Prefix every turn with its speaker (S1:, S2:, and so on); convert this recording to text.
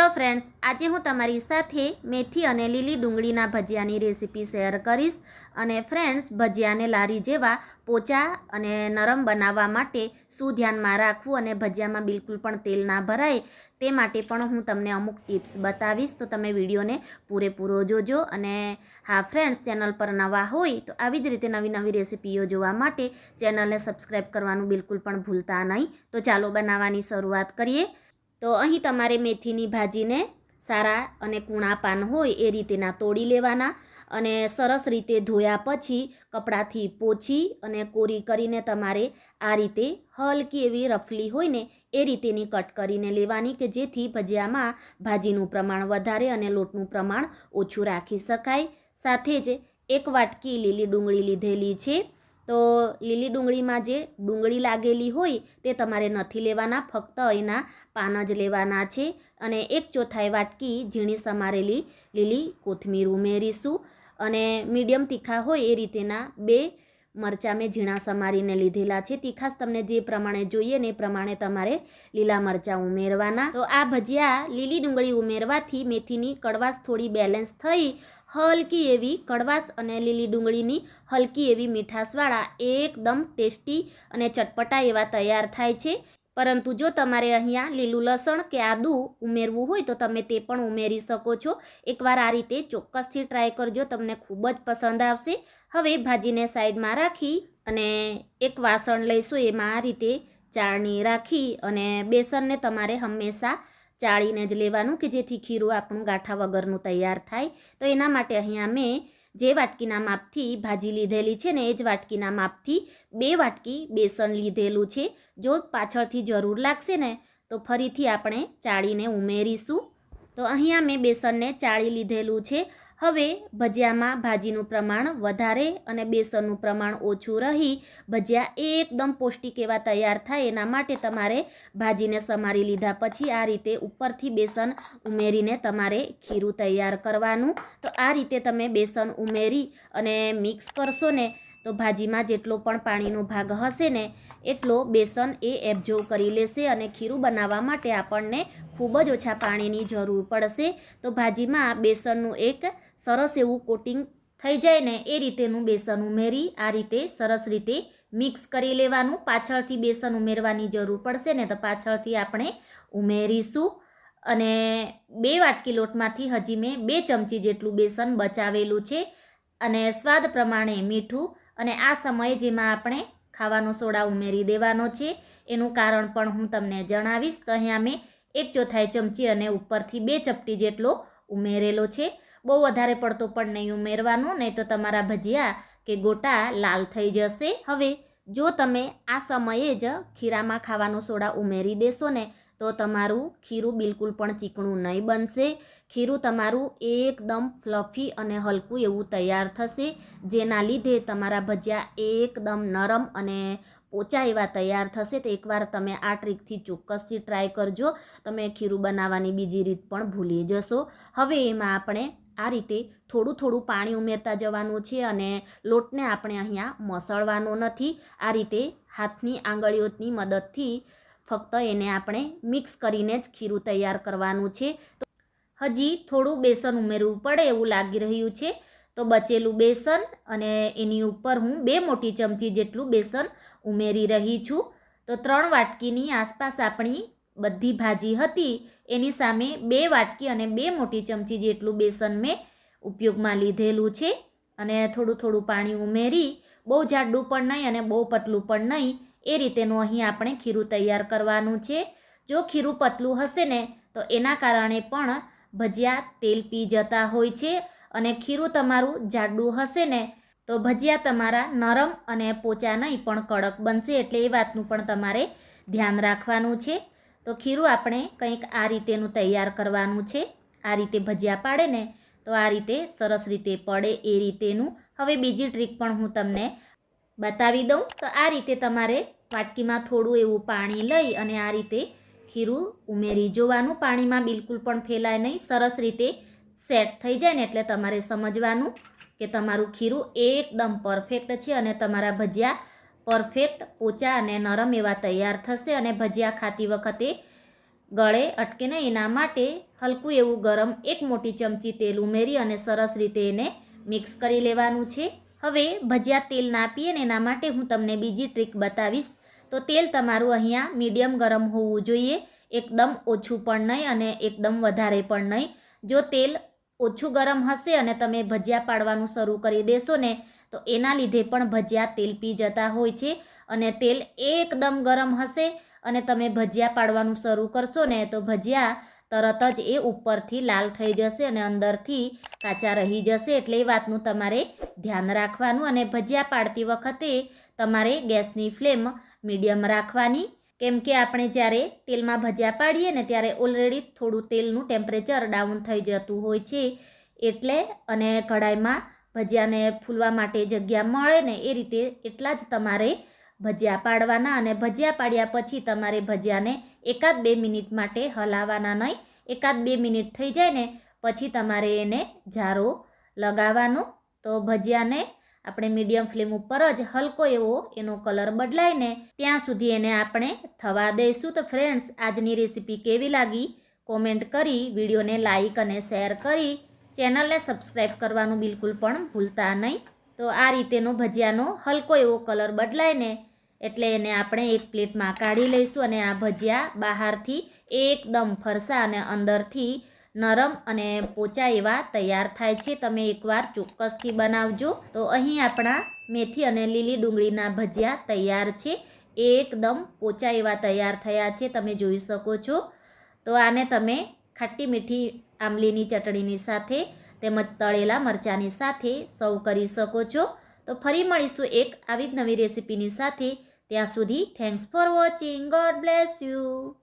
S1: Hello friends આજે હું તમારી સાથે મેથી અને લીલી ડુંગળીના ભજીયાની રેસીપી શેર કરીશ અને ફ્રેન્ડ્સ ભજીયાને લારી જેવા પોચા અને નરમ બનાવવા માટે શું ધ્યાનમાં રાખવું અને ભજીયામાં બિલકુલ પણ તેલ ના ભરાય તે માટે પણ હું તમને અમુક ટિપ્સ બતાવીશ. તો તમે વિડીયોને પૂરેપૂરો જોજો અને હા ફ્રેન્ડ્સ ચેનલ પર નવા હોય તો આવી જ રીતે નવી નવી રેસીપીઓ જોવા માટે ચેનલને સબસ્ક્રાઈબ કરવાનું બિલકુલ પણ ભૂલતા નહીં. તો ચાલો બનાવવાની શરૂઆત કરીએ. તો અહીં તમારે મેથીની ભાજીને સારા અને કૂણા પાન હોય એ રીતેના તોડી લેવાના અને સરસ રીતે ધોયા પછી કપડાથી પોછી અને કોરી કરીને તમારે આ રીતે હલકી એવી રફલી હોય ને એ રીતેની કટ કરીને લેવાની કે જેથી ભજીયામાં ભાજીનું પ્રમાણ વધારે અને લોટનું પ્રમાણ ઓછું રાખી શકાય. સાથે જ એક વાટકી લીલી ડુંગળી લીધેલી છે. તો લીલી ડુંગળીમાં જે ડુંગળી લાગેલી હોય તે તમારે નથી લેવાના, ફક્ત એના પાન જ લેવાના છે. અને એક ચોથાઈ વાટકી ઝીણી સમારેલી લીલી કોથમીર ઉમેરીશું. અને મીડિયમ તીખા હોય એ રીતેના બે મરચાં મેં ઝીણા સમારીને લીધેલા છે. તીખાસ તમને જે પ્રમાણે જોઈએ ને એ પ્રમાણે તમારે લીલા મરચાં ઉમેરવાના. તો આ ભજીયા લીલી ડુંગળી ઉમેરવાથી મેથીની કડવાશ થોડી બેલેન્સ થઈ હલકી એવી કડવાશ અને લીલી ડુંગળીની હલકી એવી મીઠાશવાળા એકદમ ટેસ્ટી અને ચટપટા એવા તૈયાર થાય છે. પરંતુ જો તમારે અહીંયા લીલું લસણ કે આદું ઉમેરવું હોય તો તમે તે પણ ઉમેરી શકો છો. એકવાર આ રીતે ચોક્કસથી ટ્રાય કરજો, તમને ખૂબ જ પસંદ આવશે. હવે ભાજીને સાઈડમાં રાખી અને એક વાસણ લઈશું, એમાં આ રીતે ચાળણી રાખી અને બેસનને તમારે હંમેશા ચાળીને જ લેવાનું કે જેથી ખીરું આપણું ગાંઠા વગરનું તૈયાર થાય. તો એના માટે અહીંયા મેં જે વાટકીના માપથી ભાજી લીધેલી છે ને એ જ વાટકીના માપથી બે વાટકી બેસન લીધેલું છે. જો પાછળથી જરૂર લાગશે ને તો ફરીથી આપણે ચાળીને ઉમેરીશું. તો અહીંયા મેં બેસનને ચાળી લીધેલું છે. હવે ભજીયામાં ભાજીનું પ્રમાણ વધારે અને બેસનનું પ્રમાણ ઓછું રહી ભજીયા એકદમ પૌષ્ટિક એવા તૈયાર થાય એના માટે તમારે ભાજીને સમારી લીધા પછી આ રીતે ઉપરથી બેસન ઉમેરીને તમારે ખીરું તૈયાર કરવાનું. તો આ રીતે તમે બેસન ઉમેરી અને મિક્સ કરશો ને તો ભાજીમાં જેટલો પણ પાણીનો ભાગ હશે ને એટલો બેસન એ એબ્ઝોર્વ કરી લેશે અને ખીરું બનાવવા માટે આપણને ખૂબ જ ઓછા પાણીની જરૂર પડશે. તો ભાજીમાં બેસનનું એક સરસ એવું કોટિંગ થઈ જાય ને એ રીતેનું બેસન ઉમેરી, આ રીતે સરસ રીતે મિક્સ કરી લેવાનું. પાછળથી બેસન ઉમેરવાની જરૂર પડશે ને તો પાછળથી આપણે ઉમેરીશું. અને બે વાટકી લોટમાંથી હજી મેં બે ચમચી જેટલું બેસન બચાવેલું છે. અને સ્વાદ પ્રમાણે મીઠું અને આ સમયે જેમાં આપણે ખાવાનો સોડા ઉમેરી દેવાનો છે. એનું કારણ પણ હું તમને જણાવીશ. તો અહીંયા મેં એક ચોથાઈ ચમચી અને ઉપરથી બે ચપટી જેટલો ઉમેરેલો છે. બહુ વધારે પડતો પણ નહીં ઉમેરવાનો, નહીં તો તમારા ભજીયા કે ગોટા લાલ થઈ જશે. હવે જો તમે આ સમયે જ ખીરામાં ખાવાનો સોડા ઉમેરી દેશો ને, તો તમારું ખીરું બિલકુલ પણ ચીકણું નહીં બનશે. ખીરું તમારું એકદમ ફ્લફી અને હલકું એવું તૈયાર થશે, જેના લીધે તમારા ભજીયા એકદમ નરમ અને પોચા એવા તૈયાર થશે. તો એકવાર તમે આ ટ્રીકથી ચોક્કસથી ટ્રાય કરજો. તમે ખીરું બનાવવાની બીજી રીત પણ ભૂલી જશો. હવે એમાં આપણે આ રીતે થોડું થોડું પાણી ઉમેરતા જવાનું છે અને લોટને આપણે અહીંયા મસળવાનો નથી. આ રીતે હાથની આંગળીઓની મદદથી ફક્ત એને આપણે મિક્સ કરીને જ ખીરું તૈયાર કરવાનું છે. તો હજી થોડું બેસન ઉમેરવું પડે એવું લાગી રહ્યું છે. તો બચેલું બેસન અને એની ઉપર હું બે મોટી ચમચી જેટલું બેસન ઉમેરી રહી છું. તો ત્રણ વાટકીની આસપાસ આપણી બધી ભાજી હતી, એની સામે બે વાટકી અને બે મોટી ચમચી જેટલું બેસન મેં ઉપયોગમાં લીધેલું છે. અને થોડું થોડું પાણી ઉમેરી, બહુ જાડું પણ નહીં અને બહુ પતલું પણ નહીં, એ રીતેનું અહીં આપણે ખીરું તૈયાર કરવાનું છે. જો ખીરું પતલું હશે ને, તો એના કારણે પણ ભજીયા તેલ પી જતા હોય છે. અને ખીરું તમારું જાડું હશે ને, તો ભજીયા તમારા નરમ અને પોચા નહીં પણ કડક બનશે, એટલે એ વાતનું પણ તમારે ધ્યાન રાખવાનું છે. તો ખીરું આપણે કંઈક આ રીતેનું તૈયાર કરવાનું છે. આ રીતે ભજીયા પાડે ને તો આ રીતે સરસ રીતે પડે એ રીતેનું. હવે બીજી ટ્રીક પણ હું તમને બતાવી દઉં. તો આ રીતે તમારે વાટકીમાં થોડું એવું પાણી લઈ અને આ રીતે ખીરું ઉમેરી જોવાનું. પાણીમાં બિલકુલ પણ ફેલાય નહીં. સરસ રીતે સેટ થઈ જાય ને એટલે તમારે સમજવાનું કે તમારું ખીરું એકદમ પરફેક્ટ છે અને તમારા ભજીયા પરફેક્ટ, પોચા અને નરમ એવા તૈયાર થશે અને ભજીયા ખાતી વખતે ગળે અટકે એના માટે હલકું એવું ગરમ એક મોટી ચમચી તેલ ઉમેરી અને સરસ રીતે એને મિક્સ કરી લેવાનું છે. હવે ભજીયા તેલ ના પીએ ને એના માટે હું તમને બીજી ટ્રીક બતાવીશ. તો તેલ તમારું અહીંયા મીડિયમ ગરમ હોવું જોઈએ. એકદમ ઓછું પણ નહીં અને એકદમ વધારે પણ નહીં. જો તેલ ઓછું ગરમ હશે અને તમે ભજીયા પાડવાનું શરૂ કરી દેશો ને તો એના લીધે પણ ભજીયા તેલ પી જતા હોય છે અને તેલ એકદમ ગરમ હશે અને તમે ભજીયા પાડવાનું શરૂ કરશો ને તો ભજીયા તરત જ એ ઉપરથી લાલ થઈ જશે અને અંદરથી કાચા રહી જશે એટલે એ વાતનું તમારે ધ્યાન રાખવાનું અને ભજીયા પાડતી વખતે તમારે ગેસની ફ્લેમ મીડિયમ રાખવાની. કેમ કે આપણે જ્યારે તેલમાં ભજીયા પાડીએ ને ત્યારે ઓલરેડી થોડું તેલનું ટેમ્પરેચર ડાઉન થઈ જતું હોય છે એટલે અને કઢાઈમાં ભજીયાને ફૂલવા માટે જગ્યા મળે ને એ રીતે એટલા જ તમારે ભજીયા પાડવાના અને ભજીયા પાડ્યા પછી તમારે ભજીયાને એકાદ બે મિનિટ માટે હલાવવાના નહીં. એકાદ બે મિનિટ થઈ જાય ને પછી તમારે એને જારો લગાવવાનો. તો ભજીયાને આપણે મીડિયમ ફ્લેમ ઉપર જ હલકો એવો એનો કલર બદલાય ને ત્યાં સુધી એને આપણે થવા દઈશું. તો ફ્રેન્ડ્સ, આજની રેસીપી કેવી લાગી? કોમેન્ટ કરી, વિડીયોને લાઈક અને શેર કરી. ચેનલને સબસ્ક્રાઈબ કરવાનું બિલકુલ પણ ભૂલતા નહીં. તો આ રીતેનો ભજીયાનો હલકો એવો કલર બદલાય ને એટલે એને આપણે એક પ્લેટમાં કાઢી લઈશું અને આ ભજીયા બહારથી એકદમ ફરસા અને અંદરથી નરમ અને પોચા એવા તૈયાર થાય છે. તમે એકવાર ચોક્કસથી બનાવજો. તો અહીં આપણા મેથી અને લીલી ડુંગળીના ભજીયા તૈયાર છે. એકદમ પોચા એવા તૈયાર થયા છે. તમે જોઈ શકો છો. તો આને તમે ખાટી મીઠી આંબલીની ચટણીની સાથે તેમજ તળેલા મરચાંની સાથે સર્વ કરી શકો છો. તો ફરી મળીશું એક આવી જ નવી રેસીપીની સાથે. ત્યાં સુધી thanks for watching god bless you